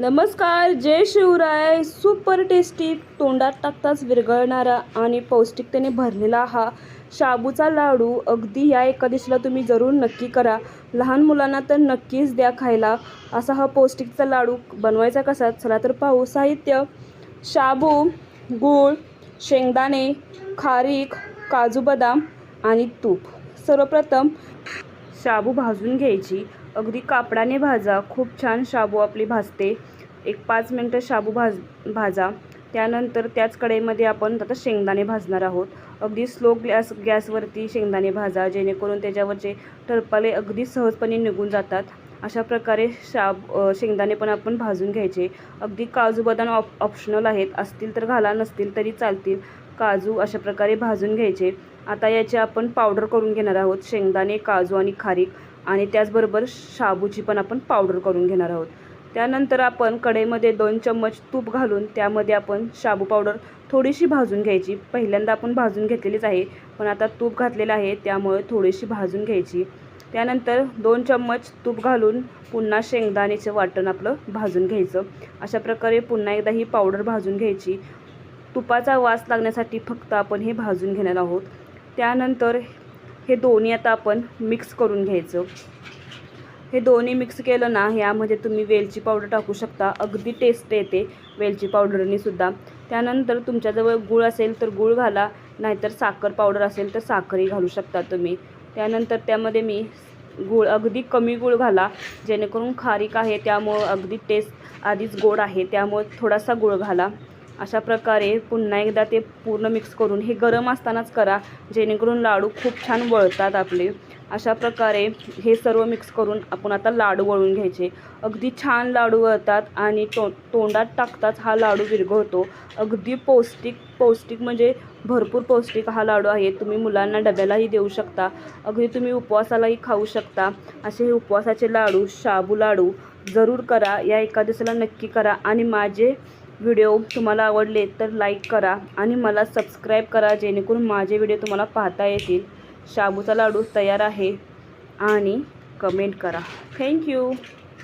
नमस्कार जय Shivray. Super tasty तोंडात टाकताच विरघळणारा आणि पौष्टिकतेने भरलेला हा शाबूचा लाडू अगदी या एकादशीला तुम्ही जरूर नक्की करा. लहान मुलांना तर नक्कीच द्या खायला. असा हा पौष्टिकचा लाडू बनवायचा कसा? चला तर पाहू साहित्य. शाबू गूळ शेंगदाणे खारीक काजू बदाम आणि तूप. सर्वप्रथम शाबू भाजून घ्यायची. अगदी कापडाने भाजा. खूप छान शाबू आपली भाजते. एक पाच मिनटं शाबू भाज भाजा. त्यानंतर त्याच कढईमध्ये आपण आता शेंगदाणे भाजणार आहोत. अगदी स्लो गॅस गॅसवरती शेंगदाणे भाजा. जेणेकरून त्याच्यावरचे टरपाले अगदी सहजपणे निघून जातात. अशा प्रकारे शाब शेंगदाणे पण आपण भाजून घ्यायचे. अगदी काजू बदाम ऑप ऑप्शनल आहेत. असतील तर घाला नसतील तरी चालतील. काजू अशा प्रकारे भाजून घ्यायचे. आता याचे आपण पावडर करून घेणार आहोत. शेंगदाणे काजू आणि खारीक. आणि त्याचबरोबर शाबूची पण आपण पावडर करून घेणार आहोत. त्यानंतर आपण कढईमध्ये दोन चम्मच तूप घालून त्यामध्ये आपण शाबू पावडर थोडीशी भाजून घ्यायची. पहिल्यांदा आपण भाजून घेतलेलीच आहे पण आता तूप घातलेलं आहे त्यामुळे थोडीशी भाजून घ्यायची. त्यानंतर दोन चम्मच तूप घालून पुन्हा शेंगदाण्याचं वाटण आपलं भाजून घ्यायचं. अशा प्रकारे पुन्हा एकदा ही पावडर भाजून घ्यायची. तुपाचा वास लागण्यासाठी फक्त आपण हे भाजून घेणार आहोत. त्यानंतर हे दोन्ही आता आपण मिक्स करून घ्यायचं. हे दोन्ही मिक्स केलं ना यामध्ये तुम्ही वेलची पावडर टाकू शकता. अगदी टेस्ट येते वेलची पावडरनीसुद्धा त्यानंतर तुमच्याजवळ गूळ असेल तर गूळ घाला नाहीतर साखर पावडर असेल तर साखरही घालू शकता तुम्ही. त्यानंतर त्यामध्ये मी गूळ अगदी कमी गूळ घाला. जेणेकरून खारीक आहे त्यामुळं अगदी टेस्ट आधीच गोड आहे. त्यामुळं थोडासा गूळ घाला. अशा प्रकारे पुन्हा एकदा ते पूर्ण मिक्स करून हे गरम असतानाच करा जेणेकरून लाडू खूप छान वळतात आपले. अशा प्रकारे हे सर्व मिक्स करून आपण आता लाडू वळून घ्यायचे. अगदी छान लाडू वळतात आणि तो तोंडात टाकताच हा लाडू विरघळतो. अगदी पौष्टिक पौष्टिक म्हणजे भरपूर पौष्टिक हा लाडू आहे. तुम्ही मुलांना डब्यालाही देऊ शकता. अगदी तुम्ही उपवासालाही खाऊ शकता. असे हे उपवासाचे लाडू शाबू लाडू जरूर करा. या एकादशीला नक्की करा. आणि माझे व्हिडिओ तुम्हाला आवडले तर लाईक करा आणि मला सबस्क्राईब करा जेणेकरून माझे व्हिडिओ तुम्हाला पाहता येतील. शाबूचा लाडू तयार आहे आणि कमेंट करा. थँक्यू